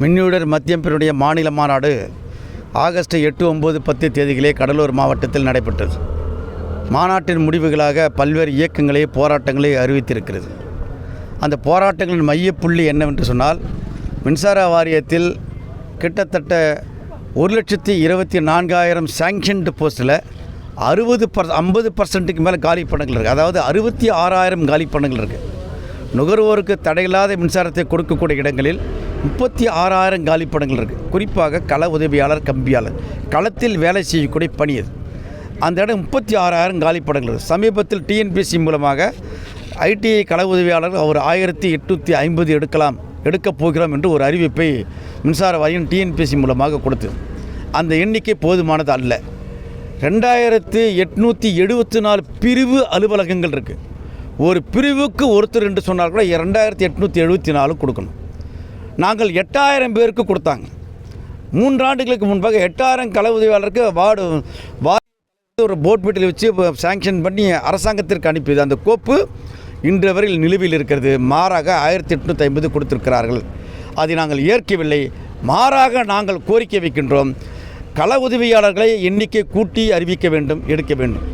மின்னியுடர் மத்தியம்பினுடைய மாநில மாநாடு ஆகஸ்ட் எட்டு ஒம்பது பத்து தேதிகளே கடலூர் மாவட்டத்தில் நடைபெற்றது. மாநாட்டின் முடிவுகளாக பல்வேறு இயக்கங்களை போராட்டங்களை அறிவித்திருக்கிறது. அந்த போராட்டங்களின் மையப்புள்ளி என்னவென்று சொன்னால் மின்சார வாரியத்தில் கிட்டத்தட்ட ஒரு லட்சத்தி இருபத்தி நான்காயிரம் சேங்ஷன்டு போஸ்ட்டில் அறுபது பர் ஐம்பது பர்சன்ட்டுக்கு மேலே காலி பணங்கள் இருக்குது அதாவது அறுபத்தி ஆறாயிரம் காலி பணங்கள் இருக்குது நுகர்வோருக்கு தடையில்லாத மின்சாரத்தை கொடுக்கக்கூடிய இடங்களில் முப்பத்தி ஆறாயிரம் காலிப்படங்கள் இருக்குது குறிப்பாக கள உதவியாளர் கம்பியாளர். களத்தில் வேலை செய்யக்கூடிய பணி அது அந்த இடம் முப்பத்தி ஆறாயிரம் காலிப்படங்கள் இருக்குது சமீபத்தில் டிஎன்பிஎஸ்சி மூலமாக ஐடிஐ கள உதவியாளர் ஒரு ஆயிரத்தி எட்நூற்றி ஐம்பது எடுக்கலாம் எடுக்கப் போகிறோம் என்று ஒரு அறிவிப்பை மின்சார வாரியம் டிஎன்பிஎஸ்சி மூலமாக கொடுத்தது. அந்த எண்ணிக்கை போதுமானது அல்ல. ரெண்டாயிரத்து எட்நூற்றி எழுபத்தி நாலு பிரிவு அலுவலகங்கள் இருக்குது ஒரு பிரிவுக்கு ஒருத்தர் என்று சொன்னால் கூட ரெண்டாயிரத்தி எட்நூற்றி எழுபத்தி நாலு கொடுக்கணும். நாங்கள் எட்டாயிரம் பேருக்கு கொடுத்தாங்க. மூன்றாண்டுகளுக்கு முன்பாக எட்டாயிரம் கள உதவியாளருக்கு வார்டு வார்டு ஒரு போட் மீட்டில் வச்சு சாங்ஷன் பண்ணி அரசாங்கத்திற்கு அனுப்பியது அந்த கோப்பு இன்று வரையில் நிலுவையில் இருக்கிறது. மாறாக ஆயிரத்தி எட்நூற்றி ஐம்பது கொடுத்திருக்கிறார்கள். அதை நாங்கள் ஏற்கவில்லை. மாறாக நாங்கள் கோரிக்கை வைக்கின்றோம். கள உதவியாளர்களை எண்ணிக்கை கூட்டி அறிவிக்க வேண்டும் எடுக்க வேண்டும்.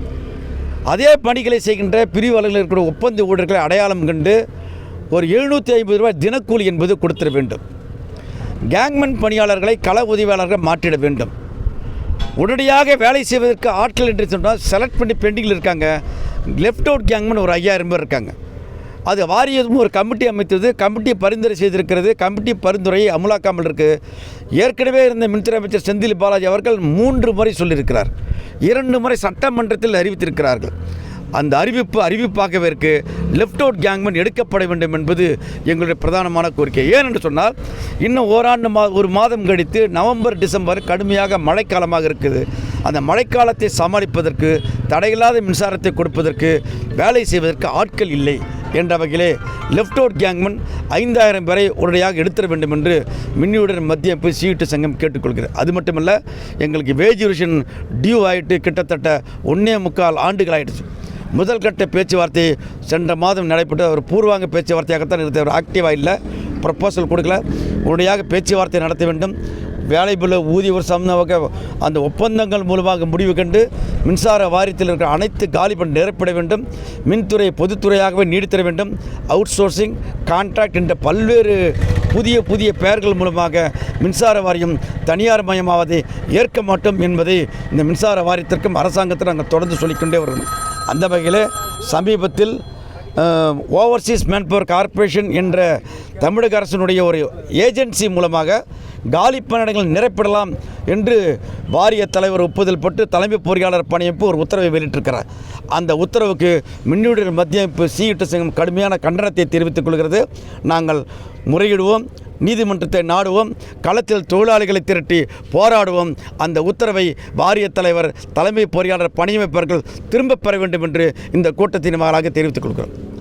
அதே பணிகளை செய்கின்ற பிரிவாளர்கள் இருக்கிற ஒப்பந்த ஊழியர்களை அடையாளம் கண்டு ஒரு எழுநூற்றி ஐம்பது ரூபாய் தினக்கூலி என்பது கொடுத்திட வேண்டும். கேங்மென் பணியாளர்களை கள உதவியாளர்கள் மாற்றிட வேண்டும். உடனடியாக வேலை செய்வதற்கு ஆட்கள் என்று சொன்னால் செலக்ட் பண்ணி பெண்டிங்கில் இருக்காங்க. லெஃப்ட் அவுட் கேங்மென் ஒரு ஐயாயிரம் பேர் இருக்காங்க. அது வாரியதும் ஒரு கமிட்டி அமைத்தது கமிட்டி பரிந்துரை செய்திருக்கிறது கமிட்டி பரிந்துரையை அமலாக்காமல் இருக்குது ஏற்கனவே இருந்த மின்துறை அமைச்சர் செந்தில் பாலாஜி அவர்கள் மூன்று முறை சொல்லியிருக்கிறார். இரண்டு முறை சட்டமன்றத்தில் அறிவித்திருக்கிறார்கள். அந்த அறிவிப்பு அறிவிப்பாகவே லெஃப்ட் அவுட் கேங்மென் எடுக்கப்பட வேண்டும் என்பது எங்களுடைய பிரதானமான கோரிக்கை. ஏன் என்று சொன்னால் இன்னும் ஓராண்டு மா ஒரு மாதம் கழித்து நவம்பர் டிசம்பர் கடுமையாக மழைக்காலமாக இருக்குது. அந்த மழைக்காலத்தை சமாளிப்பதற்கு தடையில்லாத மின்சாரத்தை கொடுப்பதற்கு வேலை செய்வதற்கு ஆட்கள் இல்லை என்ற வகையிலே லெஃப்ட் அவுட் கேங்மன் ஐந்தாயிரம் பேரை உடனடியாக எடுத்துட வேண்டும் என்று மின்னியுடன் மத்திய போய் சீட்டு சங்கம் கேட்டுக்கொள்கிறது. அது மட்டுமல்ல எங்களுக்கு வேஜுவேஷன் டியூ ஆகிட்டு கிட்டத்தட்ட ஒன்றே முக்கால் ஆண்டுகள் ஆகிடுச்சு முதல் கட்ட பேச்சுவார்த்தை சென்ற மாதம் நடைபெற்ற ஒரு பூர்வாங்க பேச்சுவார்த்தையாகத்தான் இருந்தவர் ஒரு ஆக்டிவாக இல்லை. ப்ரப்போசல் கொடுக்கல. உடனடியாக பேச்சுவார்த்தை நடத்த வேண்டும். வேலைபுல ஊதிய ஒரு சம்பந்தமாக அந்த ஒப்பந்தங்கள் மூலமாக முடிவு கண்டு மின்சார வாரியத்தில் இருக்கிற அனைத்து காலி பண்ண நிரப்பிட வேண்டும். மின்துறை பொதுத்துறையாகவே நீடித்திட வேண்டும். அவுட் சோர்சிங் கான்ட்ராக்ட் என்ற பல்வேறு புதிய புதிய பெயர்கள் மூலமாக மின்சார வாரியம் தனியார் மயமாவதை ஏற்க மாட்டோம் என்பதை இந்த மின்சார வாரியத்திற்கும் அரசாங்கத்தில் நாங்கள் தொடர்ந்து சொல்லிக்கொண்டே வருகிறோம். அந்த வகையில் சமீபத்தில் ஓவர்சீஸ் மேன்பவர் கார்ப்பரேஷன் என்ற தமிழக அரசினுடைய ஒரு ஏஜென்சி மூலமாக காலி பணியிடங்கள் நிரப்பிடலாம் என்று வாரிய தலைவர் ஒப்புதல் பெற்று தலைமை பொறியாளர் பணியமைப்பு ஒரு உத்தரவை வெளியிட்டிருக்கிறார். அந்த உத்தரவுக்கு மின்னுடைய மத்திய அமைப்பு சீட்டு சங்கம் கடுமையான கண்டனத்தை தெரிவித்துக் கொள்கிறது. நாங்கள் முறையிடுவோம் நீதிமன்றத்தை நாடுவோம் களத்தில் தொழிலாளிகளை திரட்டி போராடுவோம். அந்த உத்தரவை வாரிய தலைவர் தலைமை பொறியாளர் பணியமைப்பவர்கள் திரும்பப் பெற வேண்டும் என்று இந்த கூட்டத்தின் வாயிலாக தெரிவித்துக் கொள்கிறோம்.